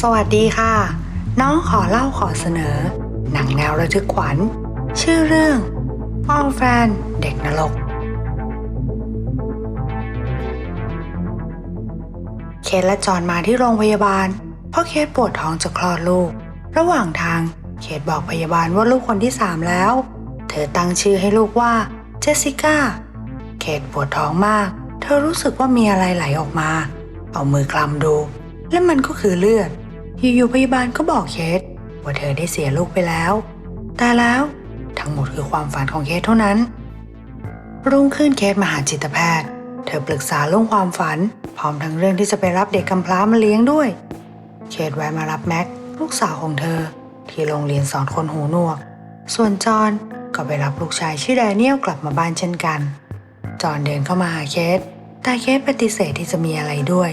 สวัสดีค่ะ น้องขอเล่าขอเสนอ หนังแนวระทึกขวัญ ชื่อเรื่องอ้อแฟนเด็กนรก เคทและจอนมาที่โรงพยาบาล เพราะเคทปวดท้องจะคลอดลูก ระหว่างทางเคทบอกพยาบาลว่าลูกคนที่สามแล้ว เธอตั้งชื่อให้ลูกว่าเจสสิก้า เคทปวดท้องมาก เธอรู้สึกว่ามีอะไรไหลออกมา เอามือกลำดู และมันก็คือเลือด อยู่ๆพยาบาลก็บอกเคทว่าเธอได้เสียลูกไปแล้ว แต่แล้วทั้งหมดคือความฝันของเคทเท่านั้น รุ่งขึ้นเคทมาหาจิตแพทย์ เธอปรึกษาเรื่องความฝัน พร้อมทั้งเรื่องที่จะไปรับเด็กกำพร้ามาเลี้ยงด้วย เคทแวะมารับแม็กลูกสาวของเธอ ที่โรงเรียนสอนคนหูหนวก ส่วนจอนก็ไปรับลูกชายชื่อแดเนียลกลับมาบ้านเช่นกัน จอนเดินเข้ามาหาเคทแต่เคทปฏิเสธที่จะมีอะไรด้วย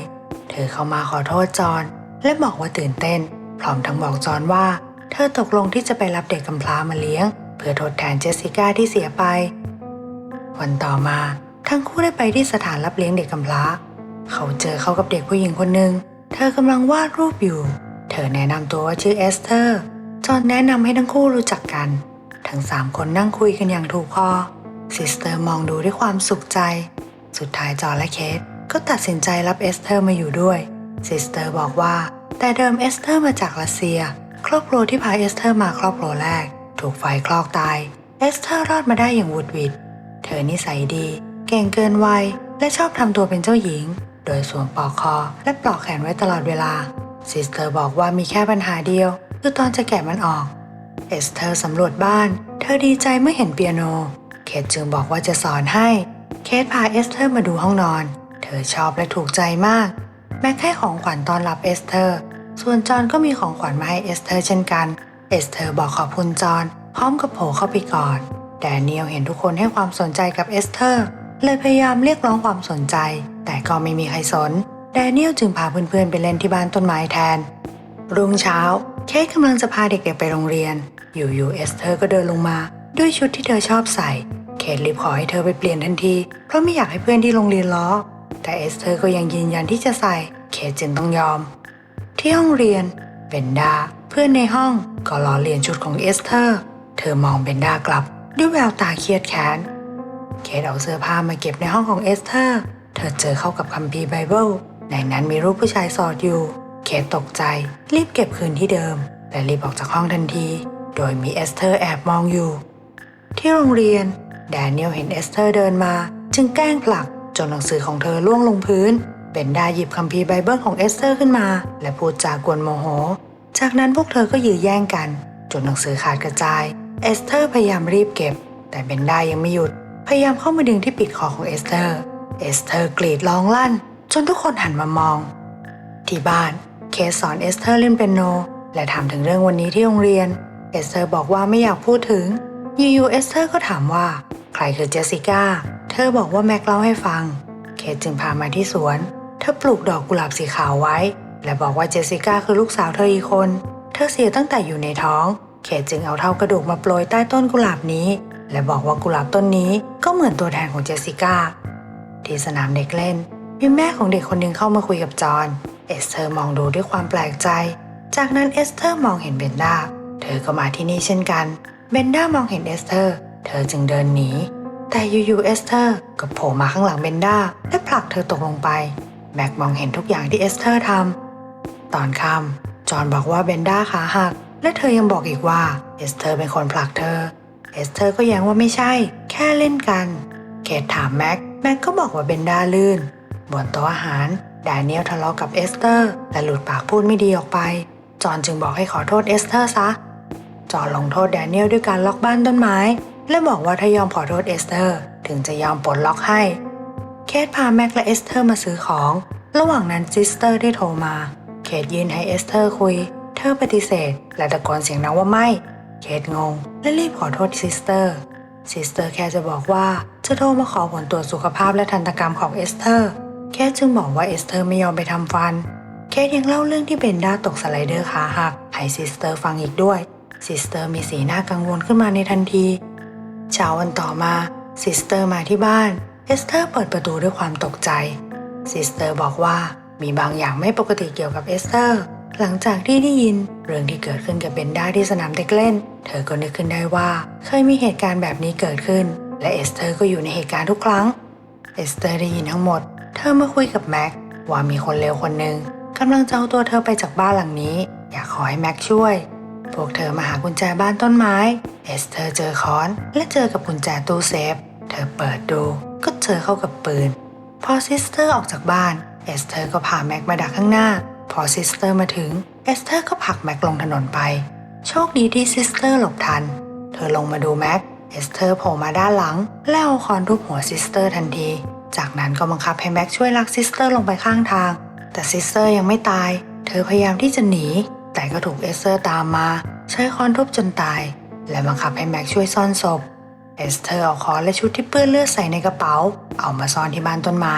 เธอเข้ามาขอโทษจอนและบอกว่าตื่นเต้น พร้อมทั้งบอกจอนว่า เธอตกลงที่จะไปรับเด็กกำพร้ามาเลี้ยง เพื่อทดแทนเจสสิก้าที่เสียไป วันต่อมาทั้งคู่ได้ไปที่สถานรับเลี้ยงเด็กกำพร้า เขาเจอเข้ากับเด็กผู้หญิงคนหนึ่งเธอกำลังวาดรูปอยู่ เธอแนะนำตัวว่าชื่อเอสเธอร์ จอนแนะนำให้ทั้งคู่รู้จักกัน ทั้งสามคนนั่งคุยกันอย่างถูกคอซิสเตอร์มองดูด้วยความสุขใจ สุดท้ายจอนและเคท ก็ตัดสินใจรับเอสเธอร์มาอยู่ด้วยซิสเตอร์บอกว่า แต่เดิมเอสเธอร์มาจากรัสเซีย ครอบครัวที่พาเอสเธอร์มาครอบครัวแรก ถูกไฟคลอกตาย เอสเธอร์รอดมาได้อย่างวุดวิดเธอนิสัยดี เก่งเกินวัย และชอบทำตัวเป็นเจ้าหญิง โดยสวมปลอกคอและปลอกแขนไว้ตลอดเวลาซิสเตอร์บอกว่ามีแค่ปัญหาเดียว คือตอนจะแกะมันออกเอสเธอร์สำรวจบ้าน เธอดีใจเมื่อเห็นเปียโน เคทจึงบอกว่าจะสอนให้ เคทพาเอสเธอร์มาดูห้องนอน ธอชอบและถูกใจมาก แม็กให้ของขวัญตอนรับเอสเธอร์ ส่วนจอห์นก็มีของขวัญมาให้เอสเธอร์เช่นกัน เอสเธอร์บอกขอบคุณจอห์นพร้อมกับโผล่เข้าไปกอดแดเนียลเห็นทุกคนให้ความสนใจกับเอสเธอร์ เลยพยายามเรียกร้องความสนใจ แต่ก็ไม่มีใครสน แดเนียลจึงพาเพื่อนๆไปเล่นที่บ้านต้นไม้แทน รุ่งเช้า เคทกำลังจะพาเด็กๆไปโรงเรียน อยู่ๆเอสเธอร์ก็เดินลงมา ด้วยชุดที่เธอชอบใส่ เคทรีบขอให้เธอไปเปลี่ยนทันที เพราะไม่อยากให้เพื่อนที่โรงเรียนล้อ แต่เอสเธอร์ก็ยังยืนยันที่จะใส่ เคทจึงต้องยอม ที่ห้องเรียนเบนดาเพื่อนในห้องก็ล้อเลียนชุดของเอสเธอร์ เธอมองเบนดากลับ ด้วยแววตาเครียดแค้น เคทเอาเสื้อผ้ามาเก็บในห้องของเอสเธอร์ เธอเจอเข้ากับคัมภีร์ไบเบิลในนั้นมีรูปผู้ชายสอดอยู่ เคทตกใจ รีบเก็บคืนที่เดิม และรีบออกจากห้องทันที โดยมีเอสเธอร์แอบมองอยู่ ที่โรงเรียนแดเนียลเห็นเอสเธอร์เดินมา จึงแกล้งผลัก จนหนังสือของเธอล่วงลงพื้น เบนดาหยิบคัมภีร์ไบเบิลของเอสเธอร์ขึ้นมา และพูดจากวนโมโห จากนั้นพวกเธอก็ยื้อแย่งกัน จนหนังสือขาดกระจาย เอสเธอร์พยายามรีบเก็บ แต่เบนดายังไม่หยุด พยายามเข้ามาดึงที่ปิดคอของเอสเธอร์ เอสเธอร์กรีดร้องลั่น จนทุกคนหันมามอง ที่บ้าน เคสสอนเอสเธอร์เล่นเปียโน และถามถึงเรื่องวันนี้ที่โรงเรียน เอสเธอร์บอกว่าไม่อยากพูดถึง ยู่ๆเอสเธอร์ก็ถามว่า ใครคือเจสสิก้า เธอบอกว่าแม็กเล่าให้ฟัง เคทจึงพามาที่สวน เธอปลูกดอกกุหลาบสีขาวไว้ และบอกว่าเจสสิก้าคือลูกสาวเธออีกคน เธอเสียตั้งแต่อยู่ในท้อง เคทจึงเอาเท่ากระดูกมาโปรยใต้ต้นกุหลาบนี้ และบอกว่ากุหลาบต้นนี้ก็เหมือนตัวแทนของเจสสิก้า ที่สนามเด็กเล่น มีแม่ของเด็กคนหนึ่งเข้ามาคุยกับจอห์น เอสเธอร์มองดูด้วยความแปลกใจ จากนั้นเอสเธอร์มองเห็นเบนดา เธอก็มาที่นี่เช่นกัน เบนดามองเห็นเอสเธอร์ เธอจึงเดินหนี แต่อยู่ๆเอสเธอร์ก็โผล่มาข้างหลังเบนดาและผลักเธอตกลงไป แม็กมองเห็นทุกอย่างที่เอสเธอร์ทำตอนค่ำจอห์นบอกว่าเบนดาขาหัก และเธอยังบอกอีกว่าเอสเธอร์เป็นคนผลักเธอ เอสเธอร์ก็แย้งว่าไม่ใช่ แค่เล่นกันเคทถามแม็ก แม็กก็บอกว่าเบนดาลื่น บนโต๊ะอาหารแดเนียลทะเลาะกับเอสเตอร์ และหลุดปากพูดไม่ดีออกไป จอห์นจึงบอกให้ขอโทษเอสเตอร์ซะ จอนลงโทษแดเนียลด้วยการล็อกบ้านต้นไม้ และบอกว่าถ้ายอมขอโทษเอสเตอร์ ถึงจะยอมปลดล็อกให้ เคทพาแม็กและเอสเตอร์มาซื้อของ ระหว่างนั้นซิสเตอร์ได้โทรมา เคทยืนให้เอสเตอร์คุย เธอปฏิเสธ และตะโกนเสียงดังว่าไม่ เคทงง และรีบขอโทษซิสเตอร์ซิสเตอร์แค่จะบอกว่าจะโทรมาขอผลตรวจสุขภาพและทันตกรรมของเอสเตอร์ แค่จึงบอกว่าเอสเตอร์ไม่ยอมไปทำฟันเคทยังเล่าเรื่องที่เบนด้าตกสไลเดอร์ขาหักให้ซิสเตอร์ฟังอีกด้วย ซิสเตอร์มีสีหน้ากังวลขึ้นมาในทันทีเช้าวันต่อมาซิสเตอร์มาที่บ้าน เอสเตอร์เปิดประตูด้วยความตกใจซิสเตอร์บอกว่ามีบางอย่างไม่ปกติเกี่ยวกับเอสเตอร์ หลังจากที่ได้ยินเรื่องที่เกิดขึ้นกับเบนด้าที่สนามเด็กเล่น เธอก็นึกขึ้นได้ว่า เคยมีเหตุการณ์แบบนี้เกิดขึ้น และเอสเตอร์ก็อยู่ในเหตุการณ์ทุกครั้ง เอสเตอร์ได้ยินทั้งหมด เธอมาคุยกับแม็กว่ามีคนเลวคนหนึ่งกำลังจะเอาตัวเธอไปจากบ้านหลังนี้ อยากขอให้แม็กช่วย พวกเธอมาหากุญแจบ้านต้นไม้ เอสเธอเจอค้อน และเจอกับกุญแจตู้เซฟ เธอเปิดดูก็เจอเข้ากับปืน พอซิสเตอร์ออกจากบ้าน เอสเธอร์ก็พาแม็กมาดักข้างหน้า พอซิสเตอร์มาถึง เอสเธอร์ก็ผลักแม็กลงถนนไป โชคดีที่ซิสเตอร์หลบทัน เธอลงมาดูแม็ก เอสเธอร์โผล่มาด้านหลัง แล้วเอาค้อนทุบหัวซิสเตอร์ทันที จากนั้นก็บังคับให้แม็กช่วยลากซิสเตอร์ลงไปข้างทาง แต่ซิสเตอร์ยังไม่ตาย เธอพยายามที่จะหนี แต่ก็ถูกเอสเตอร์ตามมา ใช้ค้อนทุบจนตาย และบังคับให้แม็กช่วยซ่อนศพ เอสเธอร์เอาค้อนและชุดที่เปื้อนเลือดใส่ในกระเป๋า เอามาซ่อนที่บ้านต้นไม้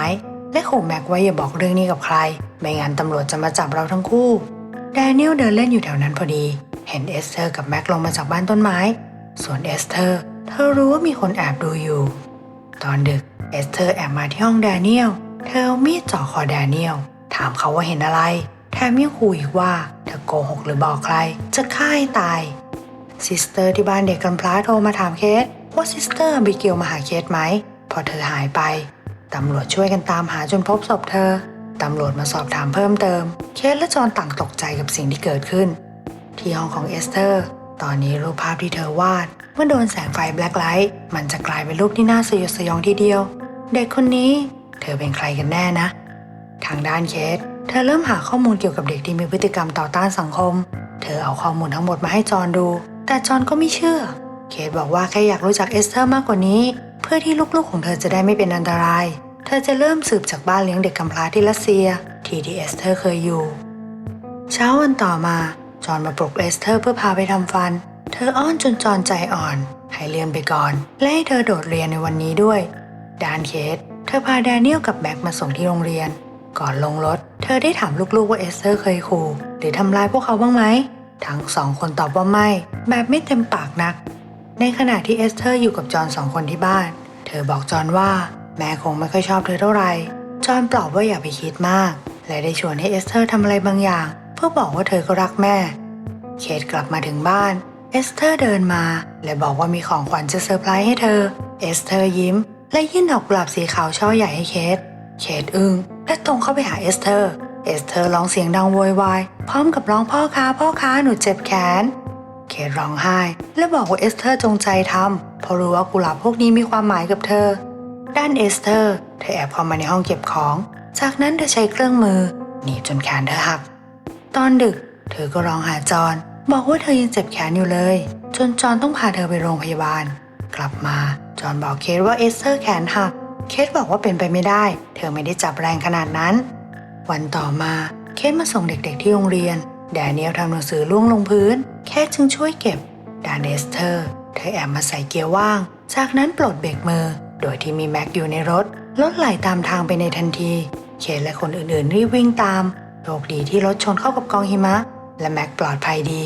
และขู่แม็กไว้อย่าบอกเรื่องนี้กับใคร ไม่งั้นตำรวจจะมาจับเราทั้งคู่แดเนียลเดินเล่นอยู่แถวนั้นพอดี เห็นเอสเธอร์กับแม็กลงมาจากบ้านต้นไม้ ส่วนเอสเธอร์ เธอรู้ว่ามีคนแอบดูอยู่ ตอนดึกเอสเธอร์แอบมาที่ห้องแดเนียล เธอมีดจ่อคอแดเนียล ถามเขาว่าเห็นอะไร แถมยังขู่อีกว่าถ้าโกหกหรือบอกใคร จะฆ่าให้ตาย ซิสเตอร์ที่บ้านเด็กกำพร้าโทรมาถามเคสว่าซิสเตอร์บิเกลมาหาเคสไหม พอเธอหายไป ตำรวจช่วยกันตามหาจนพบศพเธอ ตำรวจมาสอบถามเพิ่มเติม เคสและจอห์นต่างตกใจกับสิ่งที่เกิดขึ้น ที่ห้องของเอสเตอร์ ตอนนี้รูปภาพที่เธอวาด เมื่อโดนแสงไฟแบล็คไลท์มันจะกลายเป็นรูปที่น่าสยดสยองทีเดียว เด็กคนนี้ เธอเป็นใครกันแน่นะ ทางด้านเคสเธอเริ่มหาข้อมูลเกี่ยวกับเด็กที่มีพฤติกรรมต่อต้านสังคม เธอเอาข้อมูลทั้งหมดมาให้จอนดู แต่จอนก็ไม่เชื่อ เคสบอกว่าแค่อยากรู้จักเอสเตอร์มากกว่านี้ เพื่อที่ลูกๆของเธอจะได้ไม่เป็นอันตราย เธอจะเริ่มสืบจากบ้านเลี้ยงเด็กกำพร้าที่รัสเซีย ที่ที่เอสเตอร์เคยอยู่ เช้าวันต่อมาจอนมาปลุกเอสเตอร์เพื่อพาไปทำฟัน เธออ้อนจนจอนใจอ่อนให้เรียนไปก่อน และให้เธอโดดเรียนในวันนี้ด้วย ดานเคสเธอพาแดเนียลกับแบ็กมาส่งที่โรงเรียน ก่อนลงรถ เธอได้ถามลูกๆว่าเอสเตอร์เคยขู่หรือทำร้ายพวกเขาบ้างไหม ทั้งสองคนตอบว่าไม่ แบบไม่เต็มปากนัก ในขณะที่เอสเตอร์อยู่กับจอห์นสองคนที่บ้าน เธอบอกจอห์นว่า แม่คงไม่ค่อยชอบเธอเท่าไหร่ จอห์นปลอบว่าอย่าไปคิดมาก และได้ชวนให้เอสเตอร์ทำอะไรบางอย่าง เพื่อบอกว่าเธอก็รักแม่ เคทกลับมาถึงบ้าน เอสเตอร์เดินมา และบอกว่ามีของขวัญจะเซอร์ไพรส์ให้เธอ เอสเตอร์ยิ้ม และยื่นดอกกุหลาบสีขาวช่อใหญ่ให้เคท เคทอึ้งและตรงเข้าไปหาเอสเตอร์ เอสเตอร์ร้องเสียงดังโวยวายพร้อมกับร้องพ่อค้าพ่อค้าหนูเจ็บแขนเคทร้องไห้ และบอกว่าเอสเตอร์จงใจทำเพราะรู้ว่ากุหลาบพวกนี้มีความหมายกับเธอ ด้านเอสเตอร์ เธอแอบเข้ามาในห้องเก็บของ จากนั้นเธอใช้เครื่องมือหนีบจนแขนเธอหัก ตอนดึก เธอก็ร้องหาจอนบอกว่าเธอยังเจ็บแขนอยู่เลย จนจอนต้องพาเธอไปโรงพยาบาล กลับมาจอนบอกเคทว่าเอสเตอร์แขนหัก เคทบอกว่าเป็นไปไม่ได้ เธอไม่ได้จับแรงขนาดนั้น วันต่อมาเคทมาส่งเด็กๆที่โรงเรียน แดเนียลทำหนังสือล่วงลงพื้น เคทจึงช่วยเก็บ ดานเอสเตอร์ เธอแอบมาใส่เกียร์ว่าง จากนั้นปลดเบรกมือ โดยที่มีแม็กอยู่ในรถ รถไหลตามทางไปในทันที เคทและคนอื่นๆรีบวิ่งตาม โชคดีที่รถชนเข้ากับกองหิมะ และแม็กปลอดภัยดี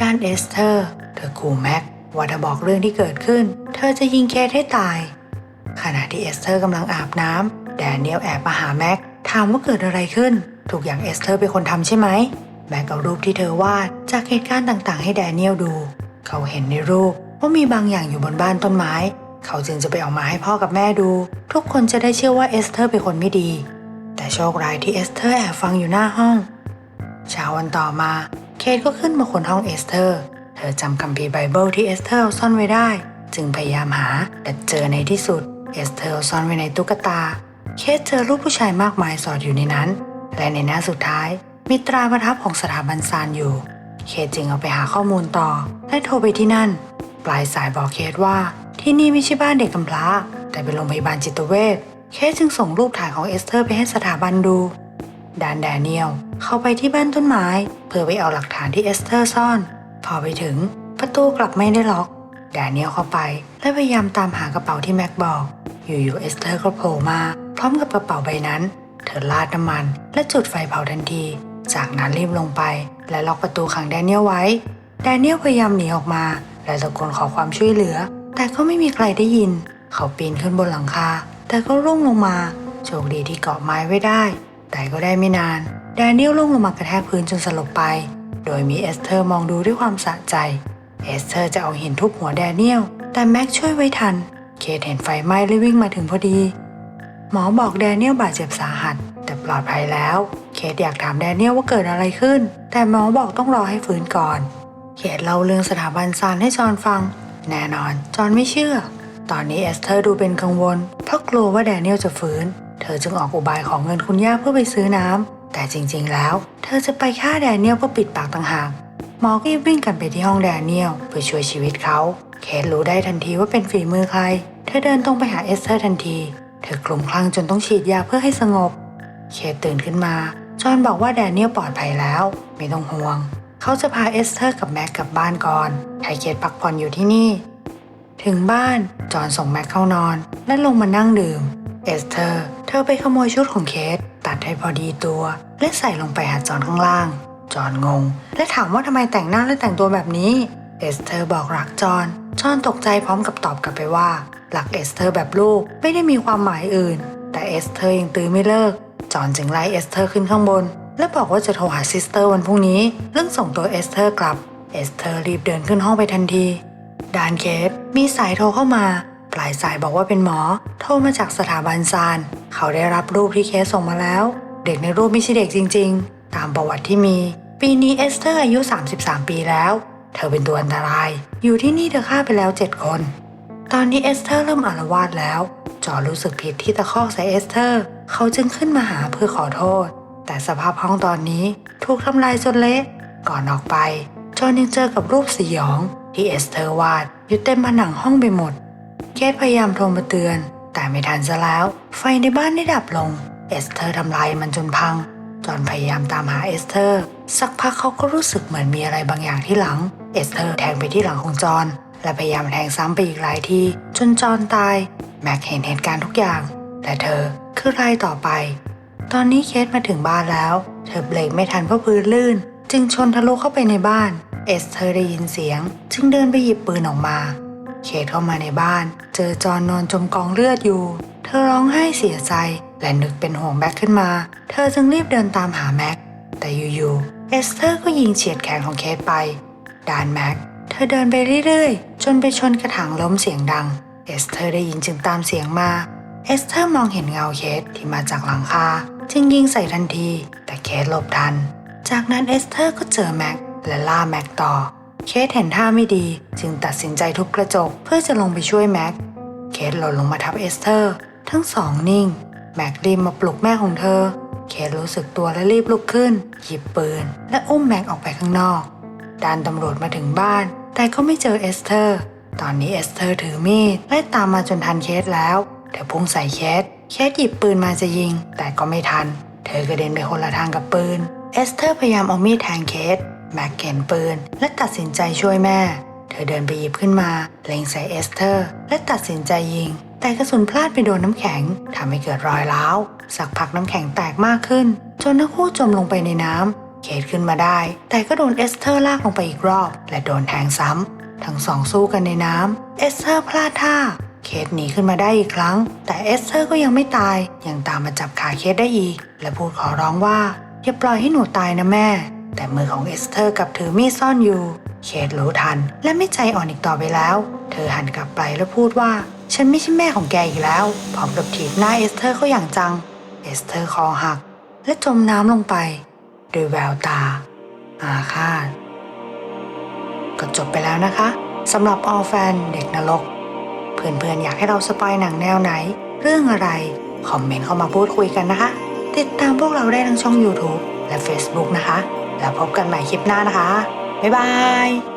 ด้านเอสเธอร์ เธอขู่แม็กว่าถ้าบอกเรื่องที่เกิดขึ้น เธอจะยิงเคทให้ตาย ขณะที่เอสเธอร์กำลังอาบน้ำแดเนียลแอบมาหาแม็กถามว่าเกิดอะไรขึ้นทุกอย่างเอสเธอร์เป็นคนทำใช่ไหม แม็กเอารูปที่เธอวาดจากเหตุการณ์ต่างๆ ให้แดเนียลดู เขาเห็นในรูปว่ามีบางอย่างอยู่บนบ้านต้นไม้ เขาจึงจะไปเอามาให้พ่อกับแม่ดู ทุกคนจะได้เชื่อว่าเอสเธอร์เป็นคนไม่ดี แต่โชคร้ายที่เอสเธอร์แอบฟังอยู่หน้าห้องเช้าวันต่อมา เคทก็ขึ้นมาคนห้องเอสเธอร์ เธอจำคัมภีร์ไบเบิลที่เอสเธอร์เอาซ่อนไว้ได้ จึงพยายามหาแต่เจอในที่สุด เอสเธอร์ซ่อนไว้ในตุ๊กตา เคทเจอรูปผู้ชายมากมายสอดอยู่ในนั้น และในหน้าสุดท้าย มีตราประทับของสถาบันซานอยู่ เคทจึงเอาไปหาข้อมูลต่อ และโทรไปที่นั่น ปลายสายบอกเคทว่าที่นี่ไม่ใช่บ้านเด็กกำพร้า แต่เป็นโรงพยาบาลจิตเวช เคทจึงส่งรูปถ่ายของเอสเธอร์ไปให้สถาบันดูดานแดเนียลเข้าไปที่บ้านต้นไม้ เพื่อไปเอาหลักฐานที่เอสเธอร์ซ่อน พอไปถึงประตูกลับไม่ได้ล็อก แดเนียลเข้าไปและพยายามตามหากระเป๋าที่แม็กบอก อยู่ๆเอสเธอร์ก็โผล่มา พร้อมกับกระเป๋าใบนั้น เธอลาดน้ำมัน และจุดไฟเผาทันที จากนั้นรีบลงไป และล็อกประตูขังแดเนียลไว้ แดเนียลพยายามหนีออกมา และตะโกนขอความช่วยเหลือ แต่ก็ไม่มีใครได้ยิน เขาปีนขึ้นบนหลังคา แต่ก็ร่วงลงมา โชคดีที่เกาะไม้ไว้ได้ แต่แต่ก็ได้ไม่นาน แดเนียลล่วงลงมากระแทกพื้นจนสลบไป โดยมีเอสเธอร์มองดูด้วยความสะใจ เอสเธอร์จะเอาหินทุบหัวแดเนียล แต่แม็กช่วยไว้ทัน เคทเห็นไฟไหม้เลยวิ่งมาถึงพอดี หมอบอกแดเนียลบาดเจ็บสาหัส แต่ปลอดภัยแล้ว เคทอยากถามแดเนียลว่าเกิดอะไรขึ้น แต่หมอบอกต้องรอให้ฟื้นก่อน เคทเล่าเรื่องสถาบันซานให้จอห์นฟัง แน่นอน จอห์นไม่เชื่อ ตอนนี้เอสเธอร์ดูเป็นกังวล เพราะกลัวว่าแดเนียลจะฟื้น เธอจึงออกอุบายของเงินคุณย่าเพื่อไปซื้อน้ำแต่จริง ๆ แล้ว เธอจะไปฆ่าแดเนียลเพื่อปิดปากต่างหากหมอก็รีบวิ่งกันไปที่ห้องแดเนียลเพื่อช่วยชีวิตเขา เคทรู้ได้ทันทีว่าเป็นฝีมือใคร เธอเดินตรงไปหาเอสเธอร์ทันที เธอกลุ่มคลั่งจนต้องฉีดยาเพื่อให้สงบ เคทตื่นขึ้นมา จอห์นบอกว่าแดเนียลปลอดภัยแล้ว ไม่ต้องห่วง เขาจะพาเอสเธอร์กับแม็กกลับบ้านก่อนให้เคทพักผ่อนอยู่ที่นี่ ถึงบ้าน จอห์นส่งแม็กเข้านอน และลงมานั่งดื่ม เอสเธอร์ เธอไปขโมยชุดของเคทตัดให้พอดีตัว และใส่ลงไปหาจอห์นข้างล่าง จอห์นงง และถามว่าทำไมแต่งหน้าและแต่งตัวแบบนี้ เอสเธอร์บอกรักจอห์น จอห์นตกใจพร้อมกับตอบกลับไปว่ารักเอสเธอร์แบบลูกไม่ได้มีความหมายอื่น แต่เอสเธอร์ยังตื้อไม่เลิก จอห์นจึงไล่เอสเธอร์ขึ้นข้างบน และบอกว่าจะโทรหาซิสเตอร์วันพรุ่งนี้ เรื่องส่งตัวเอสเธอร์กลับ เอสเธอร์รีบเดินขึ้นห้องไปทันทีดานเคสมีสายโทรเข้ามา ปลายสายบอกว่าเป็นหมอ โทรมาจากสถาบันซาน เขาได้รับรูปที่เคสส่งมาแล้ว เด็กในรูปไม่ใช่เด็กจริง ๆ ตามประวัติที่มี ปีนี้เอสเธอร์อายุ 33 ปีแล้ว เธอเป็นตัวอันตราย อยู่ที่นี่เธอฆ่าไปแล้ว7คน ตอนนี้เอสเธอร์เริ่มอารวาสแล้ว จอรู้สึกผิดที่ตะคอกใส่เอสเธอร์ เขาจึงขึ้นมาหาเพื่อขอโทษ แต่สภาพห้องตอนนี้ถูกทำลายจนเละก่อนออกไป จอห์ยังเจอกับรูปสยอง ที่เอสเธอร์วาดอยู่เต็มผนังห้องไปหมดเคทพยายามโทรมาเตือน แต่ไม่ทันซะแล้ว ไฟในบ้านได้ดับลง เอสเธอร์ทำลายมันจนพัง จอนพยายามตามหาเอสเธอร์ สักพักเขาก็รู้สึกเหมือนมีอะไรบางอย่างที่หลัง เอสเธอร์แทงไปที่หลังของจอน และพยายามแทงซ้ำไปอีกหลายทีจนจอนตาย แม็กเห็นเหตุการณ์ทุกอย่าง และเธอคือรายต่อไป ตอนนี้เคทมาถึงบ้านแล้ว เธอเบรกไม่ทันเพราะพื้นลื่น จึงชนทะลุเข้าไปในบ้าน เอสเธอร์ได้ยินเสียง จึงเดินไปหยิบปืนออกมา เคทเข้ามาในบ้าน เจอจอนนอนจมกองเลือดอยู่ เธอร้องไห้เสียใจและนึกเป็นห่วงแม็กขึ้นมา เธอจึงรีบเดินตามหาแม็ก แต่อยู่ๆ เอสเธอร์ก็ยิงเฉียดแขนของเคทไป ด้านแม็ก เธอเดินไปเรื่อยๆ จนไปชนกระถางล้มเสียงดัง เอสเธอร์ได้ยินจึงตามเสียงมา เอสเธอร์มองเห็นเงาเคทที่มาจากหลังคา จึงยิงใส่ทันที แต่เคทหลบทัน จากนั้นเอสเธอร์ก็เจอแม็กและล่าแม็กต่อ เคทเห็นท่าไม่ดี จึงตัดสินใจทุบกระจกเพื่อจะลงไปช่วยแม็ก เคทหล่นลงมาทับเอสเธอร์ ทั้งสองนิ่ง แม็กรีบมาปลุกแม่ของเธอ เคทรู้สึกตัวและรีบลุกขึ้น หยิบปืน และอุ้มแม็กออกไปข้างนอกด้านตำรวจมาถึงบ้าน แต่ก็ไม่เจอเอสเธอร์ ตอนนี้เอสเธอร์ถือมีดไล่ตามมาจนทันเคสแล้วเธอพุ่งใส่เคสเคสหยิบปืนมาจะยิง แต่ก็ไม่ทัน เธอกระเด็นไปคนละทางกับปืน เอสเธอร์พยายามเอามีดแทงเคสแม็กเข็นปืน และตัดสินใจช่วยแม่ เธอเดินไปหยิบขึ้นมา เล็งใส่เอสเธอร์ และตัดสินใจยิง แต่กระสุนพลาดไปโดนน้ำแข็งทำให้เกิดรอยร้าวสักพักน้ำแข็งแตกมากขึ้น จนทั้งคู่จมลงไปในน้ำเคทขึ้นมาได้ แต่ก็โดนเอสเธอร์ลากลงไปอีกรอบ และโดนแทงซ้ำทั้งสองสู้กันในน้ำเอสเธอร์พลาดท่าเคทหนีขึ้นมาได้อีกครั้ง แต่เอสเธอร์ก็ยังไม่ตาย ยังตามมาจับขาเคทได้อีก และพูดขอร้องว่าอย่าปล่อยให้หนูตายนะแม่ แต่มือของเอสเธอร์กลับถือมีดซ่อนอยู่ เคทรู้ทันและไม่ใจอ่อนอีกต่อไปแล้ว เธอหันกลับไปแล้วพูดว่า ฉันไม่ใช่แม่ของแกอีกแล้ว พร้อมกับถีบหน้าเอสเธอร์เขาอย่างจัง เอสเธอร์คอหัก และจมน้ำลงไปด้วยแววตา อาฆาต ก็จบไปแล้วนะคะสำหรับออแฟนเด็กนรก เพื่อนๆ อยากให้เราสปอยหนังแนวไหน เรื่องอะไร คอมเมนต์เข้ามาพูดคุยกันนะคะ ติดตามพวกเราได้ทั้งช่อง YouTube และ Facebook นะคะ แล้วพบกันใหม่คลิปหน้านะคะ บ๊ายบาย